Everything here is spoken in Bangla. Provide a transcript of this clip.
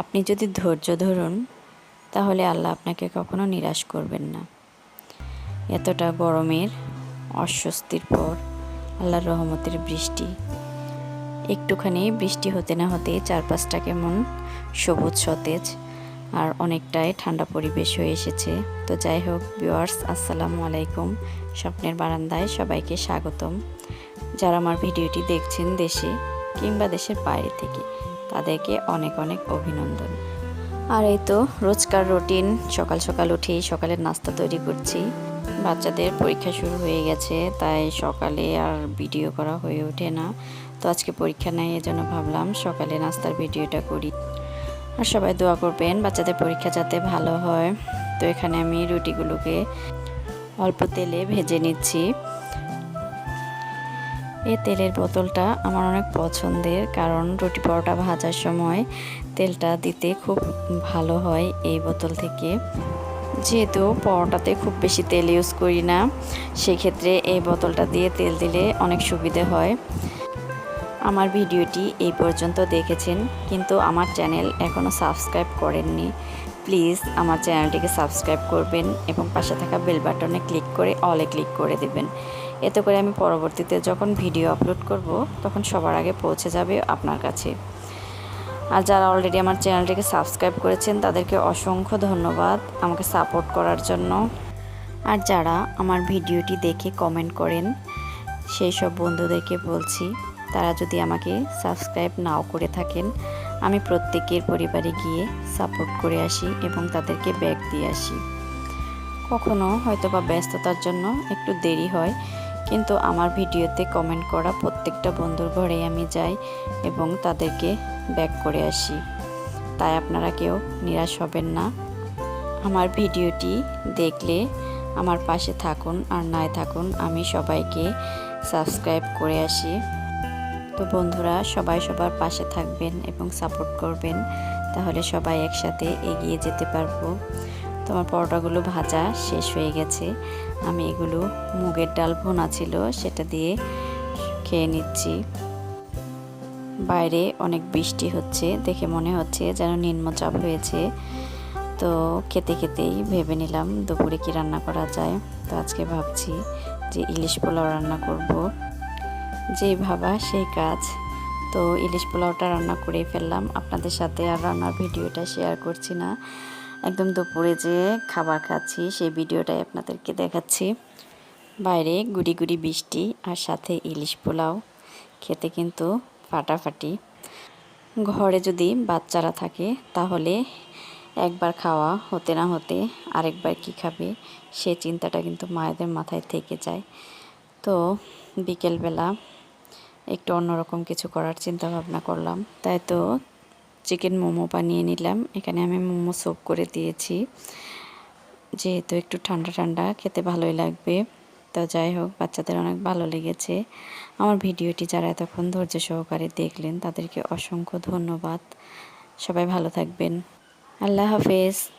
আপনি যদি ধৈর্য ধরুন, তাহলে আল্লাহ আপনাকে কখনো নিরাশ করবেন না। এতটা গরমের, অস্বস্তির পর আল্লাহর রহমতের বৃষ্টি। একটুখানি বৃষ্টি হতে না হতে চারপাশটা কেমন সবুজ, সতেজ আর অনেকটাই ঠান্ডা পরিবেশ হয়ে এসেছে। তো যাই হোক ভিউয়ার্স আসসালামু আলাইকুম। স্বপ্নের বারান্দায় সবাইকে স্বাগতম। যারা আমার ভিডিওটি দেখছেন দেশে কিংবা দেশের বাইরে থেকে তাদেরকে অনেক অনেক অভিনন্দন। আর এই তো রোজকার রুটিন, সকাল সকাল উঠেই সকালের নাস্তা তৈরি করছি। বাচ্চাদের পরীক্ষা শুরু হয়ে গেছে, তাই সকালে আর ভিডিও করা হয়ে ওঠে না। তো আজকে পরীক্ষা নেই, এজন্য ভাবলাম সকালে নাস্তার ভিডিওটা করি। আর সবাই দোয়া করবেন বাচ্চাদের পরীক্ষা যাতে ভালো হয়। তো এখানে আমি রুটিগুলোকে অল্প তেলে ভেজে নিচ্ছি। এই তেলের বোতলটা আমার অনেক পছন্দের, কারণ রুটি পরোটা ভাজার সময় তেলটা দিতে খুব ভালো হয় এই বোতল থেকে। যেহেতু পরোটাতে খুব বেশি তেল ইউজ করি না, সেক্ষেত্রে এই বোতলটা দিয়ে তেল দিলে অনেক সুবিধে হয়। আমার ভিডিওটি এই পর্যন্ত দেখেছেন, কিন্তু আমার চ্যানেল এখনও সাবস্ক্রাইব করেননি। প্লিজ আমার চ্যানেলটিকে সাবস্ক্রাইব করবেন এবং পাশে থাকা বেল বাটনে ক্লিক করে অলে ক্লিক করে দেবেন। এতে করে আমি পরবর্তীতে যখন ভিডিও আপলোড করব, তখন সবার আগে পৌঁছে যাবে আপনার কাছে। আর যারা অলরেডি আমার চ্যানেলটিকে সাবস্ক্রাইব করেছেন, তাদেরকে অসংখ্য ধন্যবাদ আমাকে সাপোর্ট করার জন্য। আর যারা আমার ভিডিওটি দেখে কমেন্ট করেন, সেই সব বন্ধুদেরকে বলছি, তারা যদি আমাকে সাবস্ক্রাইব নাও করে থাকেন আমি প্রত্যেকের পরিবারে গিয়ে সাপোর্ট করে আসি এবং তাদেরকে ব্যাগ দিয়ে আসি। কখনো হয়তো বা ব্যস্ততার জন্য একটু দেরি হয়, কিন্তু আমার ভিডিওতে কমেন্ট করা প্রত্যেকটা বন্ধুর ঘরে আমি যাই এবং তাদেরকে ব্যাক করে আসি। তাই আপনারা কেউ নিরাশ হবেন না। আমার ভিডিওটি দেখলে আমার পাশে থাকুন আর নাই থাকুন আমি সবাইকে সাবস্ক্রাইব করে আসি। তো বন্ধুরা, সবাই সবার পাশে থাকবেন এবং সাপোর্ট করবেন, তাহলে সবাই একসাথে এগিয়ে যেতে পারব। তোমার পরোটাগুলো ভাজা শেষ হয়ে গেছে। আমি এগুলো মুগের ডাল ভোনা ছিল, সেটা দিয়ে খেয়ে নিচ্ছি। বাইরে অনেক বৃষ্টি হচ্ছে, দেখে মনে হচ্ছে যেন নিম্নচাপ হয়েছে। তো খেতে খেতেই ভেবে নিলাম, দুপুরে কি রান্না করা যায়। তো আজকে ভাবছি যে ইলিশ পোলাও রান্না করব। যেই ভাবা সেই কাজ। তো ইলিশ পোলাওটা রান্না করে ফেললাম। আপনাদের সাথে আর রান্নার ভিডিওটা শেয়ার করছি না। একদম দুপুরে যে খাবার খাচ্ছি, সেই ভিডিওটাই আপনাদেরকে দেখাচ্ছি। বাইরে গুড়ি গুড়ি বৃষ্টি আর সাথে ইলিশ পোলাও। খেতে কিন্তু ফাটাফাটি। ঘরে যদি বাচ্চারা থাকে, তাহলে একবার খাওয়া হতে না হতে আরেকবার কি খাবে, সে চিন্তাটা কিন্তু মায়েদের মাথায় থেকে যায়। তো বিকেলবেলা একটু অন্যরকম কিছু করার চিন্তা ভাবনা করলাম। তাই তো চিকেন মোমো বানিয়ে নিলাম। এখানে আমি মোমো সোপ করে দিয়েছি। যেহেতু একটু ঠান্ডা ঠান্ডা, খেতে ভালোই লাগবে। তো যাই হোক, বাচ্চাদের অনেক ভালো লেগেছে। আমার ভিডিওটি যারা এতক্ষণ ধৈর্য সহকারে দেখলেন, তাদেরকে অসংখ্য ধন্যবাদ। সবাই ভালো থাকবেন। আল্লাহ হাফেজ।